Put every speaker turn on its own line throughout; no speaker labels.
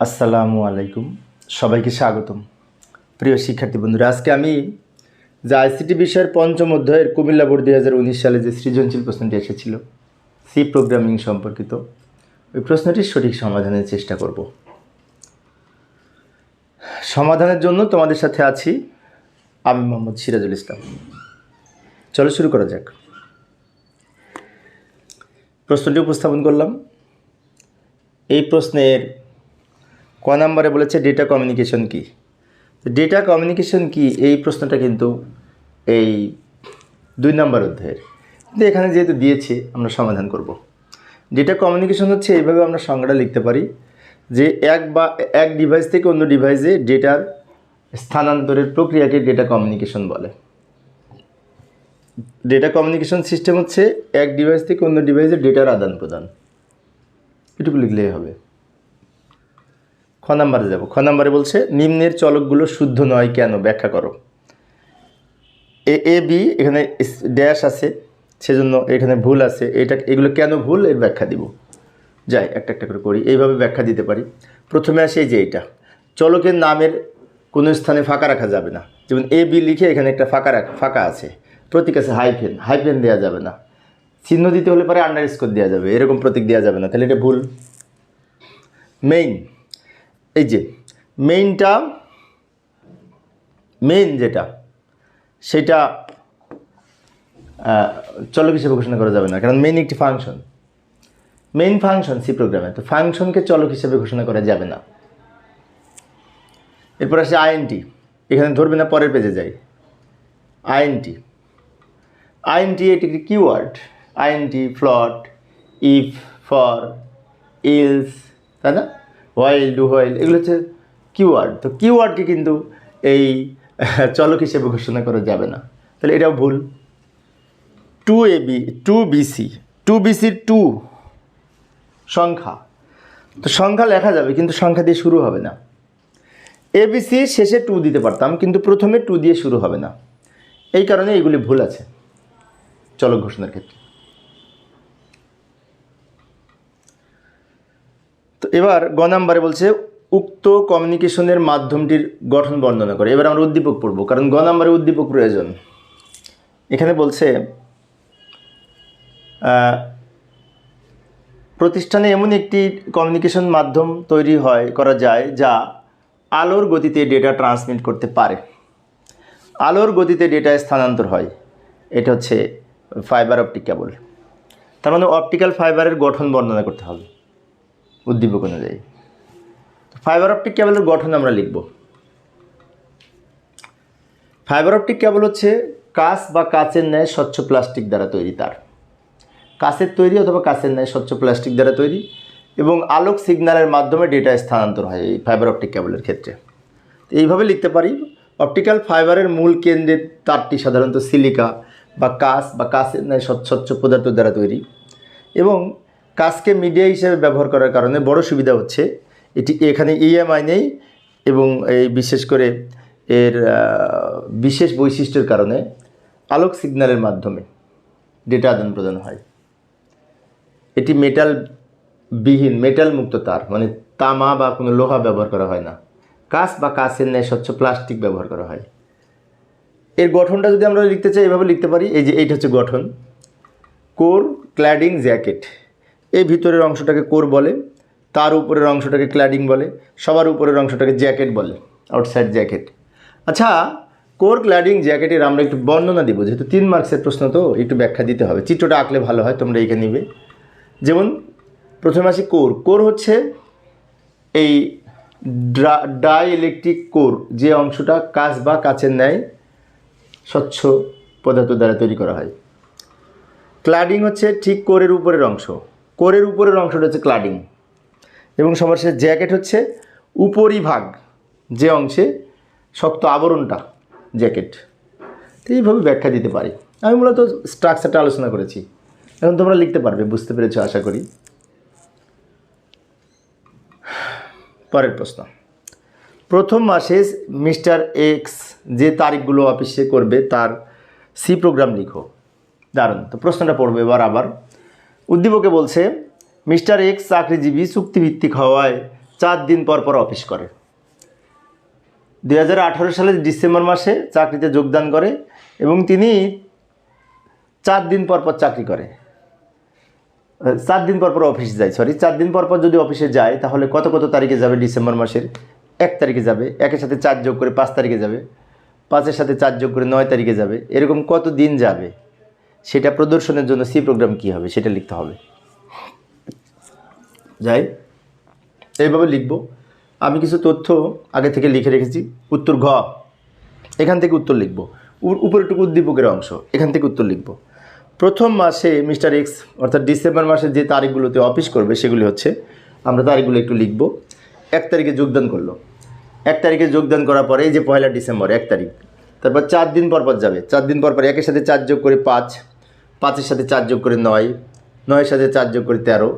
আসসালামু আলাইকুম। সবাইকে স্বাগতম। প্রিয় শিক্ষার্থী বন্ধুরা, আজকে আমি যে আইসিটি বিষয়ের পঞ্চম অধ্যায়ের কুমিল্লা বোর্ড দুই হাজার উনিশ সালে যে সৃজনশীল প্রশ্নটি এসেছিল, সি প্রোগ্রামিং সম্পর্কিত, ওই প্রশ্নটির সঠিক সমাধানের চেষ্টা করব। সমাধানের জন্য তোমাদের সাথে আছি আমি মোহাম্মদ সিরাজুল ইসলাম। চলো শুরু করা যাক। প্রশ্নটি উপস্থাপন করলাম। এই প্রশ্নের ক নম্বরে বলেছে ডেটা কমিউনিকেশন কি? ডেটা কমিউনিকেশন কি? এই প্রশ্নটা কিন্তু এই দুই নম্বর অধ্যায়ের। কিন্তু এখানে যেহেতু দিয়েছে, আমরা সমাধান করব। ডেটা কমিউনিকেশন হচ্ছে এইভাবে আমরা সংজ্ঞাটা লিখতে পারি যে এক বা এক ডিভাইস থেকে অন্য ডিভাইসে ডেটার স্থানান্তরের প্রক্রিয়াকে ডেটা কমিউনিকেশন বলে। ডেটা কমিউনিকেশন সিস্টেম হচ্ছে এক ডিভাইস থেকে অন্য ডিভাইসে ডেটার আদান প্রদান এটুকু লিখলেই হবে। খ নাম্বারে যাব। খ নাম্বারে বলছে, নিম্নের চলকগুলো শুদ্ধ নয় কেন? ব্যাখ্যা করো। এ এ, বি, এখানে ড্যাশ আছে, সেজন্য এখানে ভুল আছে। এটা, এগুলো কেন ভুল? এর ব্যাখ্যা দিব। যাই, একটা একটা করে করি। এইভাবে ব্যাখ্যা দিতে পারি। প্রথমে আসে এই যে এইটা চলকের নামের কোনো স্থানে ফাঁকা রাখা যাবে না। যেমন এ, বি লিখে এখানে একটা ফাঁকা রাখ, ফাঁকা আছে। প্রতীক আছে হাইফেন হাইফেন দেওয়া যাবে না। চিহ্ন দিতে হলে পরে আন্ডার স্কোর দেওয়া যাবে। এরকম প্রতীক দেওয়া যাবে না। তাহলে এটা ভুল। মেইন এই যে মেইনটা মেইন যেটা, সেটা চলক হিসেবে ঘোষণা করা যাবে না, কারণ মেইন একটি ফাংশন মেইন ফাংশন সি প্রোগ্রামে তো ফাংশনকে চলক হিসেবে ঘোষণা করা যাবে না। এরপর আসে আইএনটি এখানে ধরবে না, পরের পেজে যাই। আইএনটি আইএনটি এটি একটি keyword INT float if for else তাই না? হোয়াইল ডু হোয়াইল এগুলো হচ্ছে কিওয়ার্ড তো কিওয়ার্ডকে কিন্তু এই চলক হিসেবে ঘোষণা করা যাবে না। তাহলে এটাও ভুল। Two A B two B C two বিসির টু সংখ্যা। তো সংখ্যা লেখা যাবে, কিন্তু সংখ্যা দিয়ে শুরু হবে না। এবিসি শেষে টু দিতে পারতাম, কিন্তু প্রথমে টু দিয়ে শুরু হবে না। এই কারণে এইগুলি ভুল আছে চলক ঘোষণার ক্ষেত্রে। তো এবার গ নাম্বারে বলছে, উক্ত কমিউনিকেশনের মাধ্যমটির গঠন বর্ণনা করে। এবার আমরা উদ্দীপক পড়ব, কারণ গ নাম্বারে উদ্দীপক প্রয়োজন। এখানে বলছে প্রতিষ্ঠানে এমন একটি কমিউনিকেশন মাধ্যম তৈরি হয়, করা যায় যা আলোর গতিতে ডেটা ট্রান্সমিট করতে পারে। আলোর গতিতে ডেটা স্থানান্তর হয়। এটা হচ্ছে ফাইবার অপটিক কেবল তার মানে অপটিক্যাল ফাইবারের গঠন বর্ণনা করতে হবে। উদ্দীপক অনুযায়ী। ফাইবার অপটিক কেবলের গঠন আমরা লিখব। ফাইবার অপটিক কেবল হচ্ছে কাঁচ বা কাঁচের ন্যায় স্বচ্ছ প্লাস্টিক দ্বারা তৈরি তার। কাঁচের তৈরি অথবা কাঁচের ন্যায় স্বচ্ছ প্লাস্টিক দ্বারা তৈরি এবং আলোক সিগন্যালের মাধ্যমে ডেটা স্থানান্তর হয় এই ফাইবার অপটিক কেবলের ক্ষেত্রে। এইভাবে লিখতে পারি অপটিক্যাল ফাইবারের মূল কেন্দ্রের তারটি সাধারণত সিলিকা বা কাঁচ বা কাঁচের ন্যায় স্বচ্ছ পদার্থ দ্বারা তৈরি এবং কাজকে মিডিয়া হিসেবে ব্যবহার করার কারণে বড় সুবিধা হচ্ছে। এটি এখানে ইএমআই নেই এবং এই বিশেষ করে এর বিশেষ বৈশিষ্ট্যের কারণে আলোক সিগন্যালের মাধ্যমে ডেটা আদান প্রদান হয়। এটি মেটাল বিহীন মেটাল মুক্ত তার মানে তামা বা কোনো লোহা ব্যবহার করা হয় না। কাঁচ বা কাঁচের ন্যায় স্বচ্ছ প্লাস্টিক ব্যবহার করা হয়। এর গঠনটা যদি আমরা লিখতে চাই, এভাবে লিখতে পারি। এই যে এইটা হচ্ছে গঠন। Core cladding jacket. এই ভিতরের অংশটাকে কোর বলে, তার উপরের অংশটাকে ক্ল্যাডিং বলে, সবার উপরের অংশটাকে জ্যাকেট বলে, আউটসাইড জ্যাকেট। আচ্ছা কোর ক্ল্যাডিং জ্যাকেটের আমরা একটু বর্ণনা দিব, যেহেতু তিন মার্কসের প্রশ্ন, তো একটু ব্যাখ্যা দিতে হবে। চিত্রটা আঁকলে ভালো হয়, তোমরা এইখানে নিবে। যেমন, প্রথমে আসি কোর। কোর হচ্ছে এই ডাই ইলেকট্রিক কোর, যে অংশটা কাঁচ বা কাচের ন্যায় স্বচ্ছ পদার্থ দ্বারা তৈরি করা হয়। ক্লাডিং হচ্ছে ঠিক কোরের উপরের অংশ। কোরের উপরের অংশটা হচ্ছে ক্লাডিং এবং সবার শেষে জ্যাকেট হচ্ছে উপরিভাগ যে অংশে শক্ত আবরণটা জ্যাকেট তো এইভাবে ব্যাখ্যা দিতে পারি। আমি মূলত স্ট্রাকচারটা আলোচনা করেছি। এখন তোমরা লিখতে পারবে, বুঝতে পেরেছ, আশা করি। পরের প্রশ্ন। প্রথম মাসে মিস্টার এক্স যে তারিখগুলো অফিসে করবে তার সি প্রোগ্রাম লিখো। দারুণ। তো প্রশ্নটা পড়বে এবার আবার। উদ্দীপকে বলছে, মিস্টার এক্স চাকরিজীবী চুক্তিভিত্তিক হওয়ায় চার দিন পর পর অফিস করে। দু হাজার আঠারো সালের ডিসেম্বর মাসে চাকরিতে যোগদান করে এবং তিনি চার দিন পর পর চাকরি করে। চার দিন পর পর অফিস যায় সরি চার দিন পর পর যদি অফিসে যায়, তাহলে কত কত তারিখে যাবে ডিসেম্বর মাসের? এক তারিখে যাবে, একের সাথে চার যোগ করে পাঁচ তারিখে যাবে, পাঁচের সাথে চার যোগ করে নয় তারিখে যাবে, এরকম কত দিন যাবে? সেটা প্রদর্শনের জন্য সি প্রোগ্রাম কী হবে সেটা লিখতে হবে। যাই, এইভাবে লিখব। আমি কিছু তথ্য আগে থেকে লিখে রেখেছি। উত্তর ঘ। এখান থেকে উত্তর লিখব। উপরেটুকু উদ্দীপকের অংশ। এখান থেকে উত্তর লিখব। প্রথম মাসে মিস্টার এক্স, অর্থাৎ ডিসেম্বর মাসে যে তারিখগুলোতে অফিস করবে সেগুলি হচ্ছে, আমরা তারিখগুলো একটু লিখব। এক তারিখে যোগদান করল। এক তারিখে যোগদান করার পরে এই যে পয়লা ডিসেম্বর, এক তারিখ। তারপর চার দিন পর পর যাবে। চার দিন পর পর একের সাথে চার যোগ করে পাঁচ। পাঁচের সাথে চার যোগ করে নয়, নয়ের সাথে চার যোগ করে তেরো,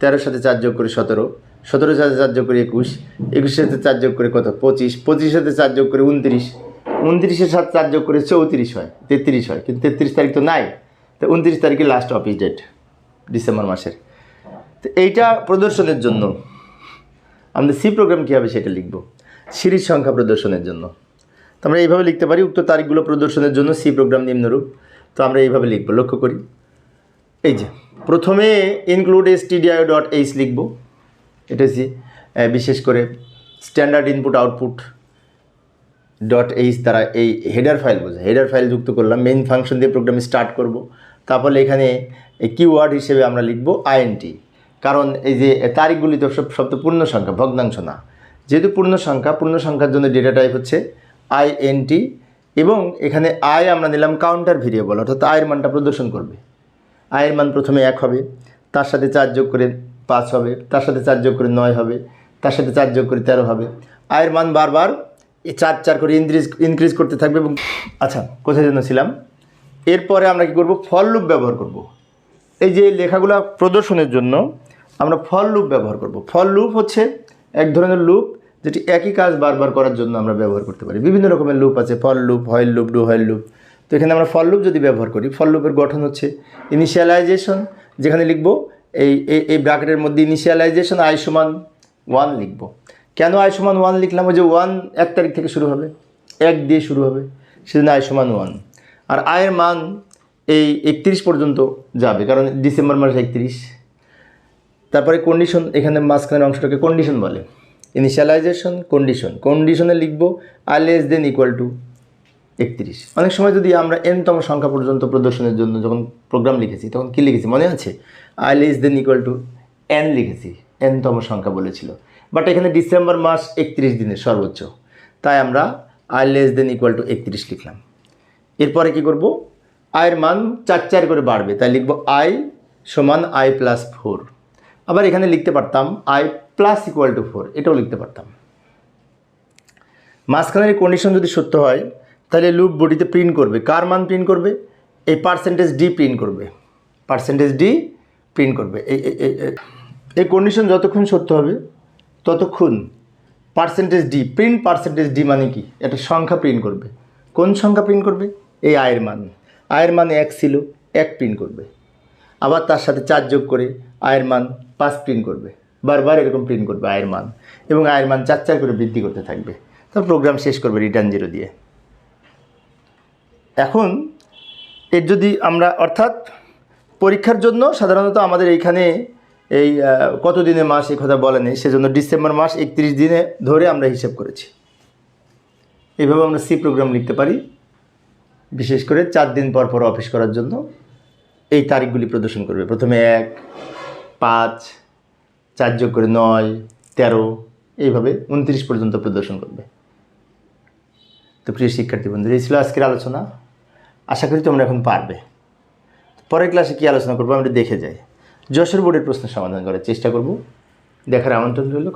তেরোর সাথে চার যোগ করে সতেরো, সতেরোর সাথে চার যোগ করে একুশ, একুশের সাথে চার যোগ করে কত? পঁচিশ, পঁচিশের সাথে চার যোগ করে উনত্রিশ উনত্রিশের সাথে চার যোগ করে চৌত্রিশ হয়, তেত্রিশ হয়, কিন্তু তেত্রিশ তারিখ তো নাই। তো উনত্রিশ তারিখে লাস্ট অফিস ডেট ডিসেম্বর মাসের। তো এইটা প্রদর্শনের জন্য আমাদের সি প্রোগ্রাম কী হবে সেটা লিখব? সিরিজ সংখ্যা প্রদর্শনের জন্য। তো আমরা এইভাবে লিখতে পারি, উক্ত তারিখগুলো প্রদর্শনের জন্য সি প্রোগ্রাম নিম্নরূপ। তো আমরা এইভাবে লিখব। লক্ষ্য করি। এই যে, প্রথমে include S T D I dot H লিখব। এটা হচ্ছে বিশেষ করে standard input output dot H দ্বারা এই হেডার ফাইল বোঝায়। হেডার ফাইল যুক্ত করলাম মেইন ফাংশন দিয়ে প্রোগ্রাম স্টার্ট করব। তারপরে এখানে কিওয়ার্ড হিসেবে আমরা লিখব আইএনটি কারণ এই যে তারিখগুলি তো সব তো পূর্ণ সংখ্যা, ভগ্নাংশ না। যেহেতু পূর্ণ সংখ্যা, পূর্ণ সংখ্যার জন্য ডেটা টাইপ হচ্ছে আইএনটি এবং এখানে আয় আমরা নিলাম কাউন্টার ভেরিয়েবল অর্থাৎ আয়ের মানটা প্রদর্শন করবে। আয়ের মান প্রথমে এক হবে, তার সাথে চার যোগ করে পাঁচ হবে, তার সাথে চার যোগ করে নয় হবে, তার সাথে চার যোগ করে তেরো হবে। আয়ের মান বারবার চার চার করে ইনক্রিজ ইনক্রিজ করতে থাকবে এবং আচ্ছা কোথায় যেন ছিলাম? এরপরে আমরা কি করব? ফল লুপ ব্যবহার করব। এই যে লেখাগুলো প্রদর্শনের জন্য আমরা ফল লুপ ব্যবহার করব। ফল লুপ হচ্ছে এক ধরনের লুপ যেটি একই কাজ বারবার করার জন্য আমরা ব্যবহার করতে পারি। বিভিন্ন রকমের লুপ আছে for loop while loop do while loop তো এখানে আমরা ফল লুপ যদি ব্যবহার করি ফল লুপের গঠন হচ্ছে ইনিশিয়ালাইজেশন যেখানে লিখব এই এই ব্র্যাকেটের মধ্যে ইনিশিয়ালাইজেশন আই সমান ওয়ান লিখব। কেন আই সমান ওয়ান লিখলাম? ওই যে ওয়ান এক তারিখ থেকে শুরু হবে, এক দিয়ে শুরু হবে, সেজন্য আই সমান ওয়ান আর আয়ের মান এই একত্রিশ পর্যন্ত যাবে, কারণ ডিসেম্বর মাস একত্রিশ। তারপরে কন্ডিশন এখানে মাঝখানের অংশটাকে কন্ডিশন বলে। ইনিশিয়ালাইজেশন কন্ডিশন কন্ডিশনে লিখব i less than equal to একত্রিশ। অনেক সময় যদি আমরা এনতম সংখ্যা পর্যন্ত প্রদর্শনের জন্য যখন প্রোগ্রাম লিখেছি, তখন কী লিখেছি? মনে আছে? I less than equal to n লিখেছি। এনতম সংখ্যা বলেছিল। বাট এখানে ডিসেম্বর মাস একত্রিশ দিনের সর্বোচ্চ। তাই আমরা i less than equal to একত্রিশ লিখলাম। এরপরে কি করব? আয়ের মান চার চার করে বাড়বে। তাই লিখব আই সমান আই প্লাস ফোর আবার এখানে লিখতে পারতাম i plus equal to four এটাও লিখতে পারতাম। মাঝখানের কন্ডিশন যদি সত্য হয়, তাহলে লুপ বডিতে প্রিন্ট করবে। কার মান প্রিন্ট করবে? এই পার্সেন্টেজ ডি প্রিন্ট করবে। পার্সেন্টেজ ডি প্রিন্ট করবে। এই কন্ডিশন যতক্ষণ সত্য হবে, ততক্ষণ percentage d print percentage d মানে কি? একটা সংখ্যা প্রিন্ট করবে। কোন সংখ্যা প্রিন্ট করবে? এই আয়ের মান। আয়ের মান এক ছিল, এক প্রিন্ট করবে। আবার তার সাথে চার যোগ করে আয়ের মান পাঁচ প্রিন্ট করবে। বারবার এরকম প্রিন্ট করবে আয়ের মান এবং আয়ের মান চার চার করে বৃদ্ধি করতে থাকবে। তারপর প্রোগ্রাম শেষ করবে রিটার্ন জিরো দিয়ে। এখন এর যদি আমরা, অর্থাৎ পরীক্ষার জন্য সাধারণত আমাদের এইখানে এই কত দিনে মাস এই কথা বলে নেই, সেজন্য ডিসেম্বর মাস একত্রিশ দিনে ধরে আমরা হিসেব করেছি। এইভাবে আমরা সি প্রোগ্রাম লিখতে পারি, বিশেষ করে চার দিন পর পর অফিস করার জন্য। এই তারিখগুলি প্রদর্শন করবে। প্রথমে এক, পাঁচ চার যোগ করে নয়, তেরো, এইভাবে উনত্রিশ পর্যন্ত প্রদর্শন করবে। তো প্রিয় শিক্ষার্থী বন্ধুরা, এই ছিল আজকের আলোচনা। আশা করি তোমরা এখন পারবে। পরের ক্লাসে কী আলোচনা করব, আমরা দেখে যাই। যশোর বোর্ডের প্রশ্ন সমাধান করার চেষ্টা করব। দেখার আমন্ত্রণ রইল।